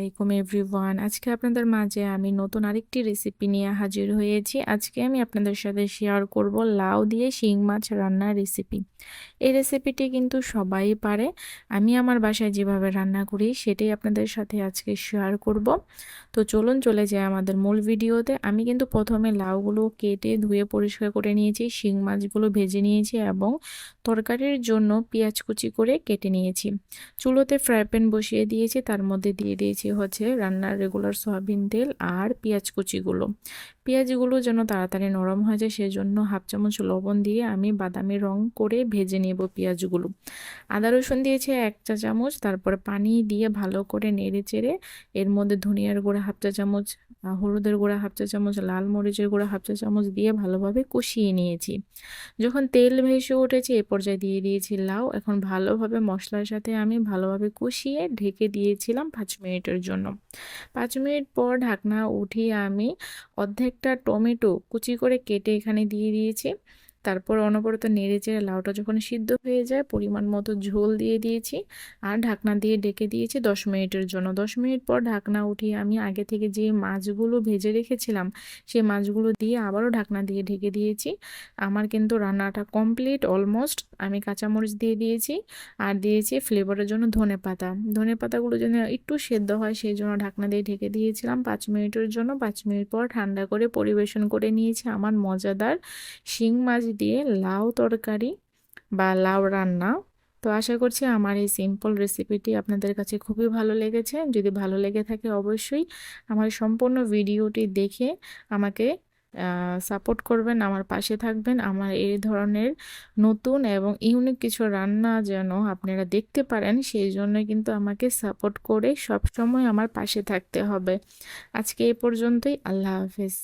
আলাইকুম এভরিওয়ান। আজকে আপনাদের মাঝে আমি নতুন আরেকটি রেসিপি নিয়ে হাজির হয়েছি। আজকে আমি আপনাদের সাথে শেয়ার করব লাউ দিয়ে শিং মাছ রান্নার রেসিপি এই রেসিপিটি কিন্তু সবাই পারে। আমি আমার বাসায় যেভাবে রান্না করি, সেটাই আপনাদের সাথে আজকে শেয়ার করব। তো চলুন চলে যাই আমাদের মূল ভিডিওতে আমি কিন্তু প্রথমে লাউগুলো কেটে ধুয়ে পরিষ্কার করে নিয়েছি, শিং মাছগুলো ভেজে নিয়েছি এবং তরকারির জন্য পেঁয়াজ কুচি করে কেটে নিয়েছি। চুলোতে ফ্রাই প্যান বসিয়ে দিয়েছি, তার মধ্যে দিয়ে দিয়েছি হচ্ছে রান্নার রেগুলার সয়াবিন তেল আর পেঁয়াজ কুচিগুলো। পেঁয়াজগুলো যেন তাড়াতাড়ি নরম হয়ে যায়, সেজন্য হাফ চামচ লবণ দিয়ে আমি বাদামি রং করে ভেজে নেব পেঁয়াজগুলো। আদা রসুন দিয়েছে এক চা চামচ, তারপর পানি দিয়ে ভালো করে নেড়ে চেড়ে এর মধ্যে ধনিয়ার গুঁড়া হাফ চা চামচ হলুদের গুঁড়া হাফ চা চামচ, লাল মরিচের গুঁড়া হাফ চা চামচ দিয়ে ভালোভাবে কষিয়ে নিয়েছি। যখন তেল ভেসে উঠেছে, এ পর্যায়ে দিয়ে দিয়েছি লাউ। এখন ভালোভাবে মশলার সাথে আমি ভালোভাবে কষিয়ে ঢেকে দিয়েছিলাম পাঁচ মিনিটের জন্য। পাঁচ মিনিট পর ঢাকনা উঠিয়ে আমি অর্ধেকটা টমেটো কুচি করে কেটে এখানে দিয়ে দিয়েছি। তারপর অনবরত নেড়ে চেড়ে লাউটা যখন সিদ্ধ হয়ে যায়, পরিমাণ মতো ঝোল দিয়ে দিয়েছি আর ঢাকনা দিয়ে ডেকে দিয়েছি দশ মিনিটের জন্য। দশ মিনিট পর ঢাকনা উঠিয়ে আমি আগে থেকে যে মাছগুলো ভেজে রেখেছিলাম সেই মাছগুলো দিয়ে আবারও ঢাকনা দিয়ে ঢেকে দিয়েছি। আমার কিন্তু রান্নাটা কমপ্লিট, অলমোস্ট আমি কাঁচামরিচ দিয়ে দিয়েছি আর দিয়েছি ফ্লেভারের জন্য ধনে পাতা। ধনে পাতাগুলো যেন একটু সেদ্ধ হয়, সেই জন্য ঢাকনা দিয়ে ঢেকে দিয়েছিলাম পাঁচ মিনিটের জন্য। পাঁচ মিনিট পর ঠান্ডা করে পরিবেশন করে নিয়েছি আমার মজাদার শিং মাছ দিয়ে লাউ তরকারি বা লাউ রান্না। তো আশা করছি আমার এই সিম্পল রেসিপিটি আপনাদের কাছে খুবই ভালো লেগেছে। যদি ভালো লেগে থাকে অবশ্যই আমার সম্পূর্ণ ভিডিওটি দেখে আমাকে সাপোর্ট করবেন, আমার পাশে থাকবেন। আমার এই ধরনের নতুন এবং ইউনিক কিছু রান্না যেন আপনারা দেখতে পারেন, সেই জন্য কিন্তু আমাকে সাপোর্ট করে সব সময় আমার পাশে থাকতে হবে। আজকে এ পর্যন্তই, আল্লাহ হাফেজ।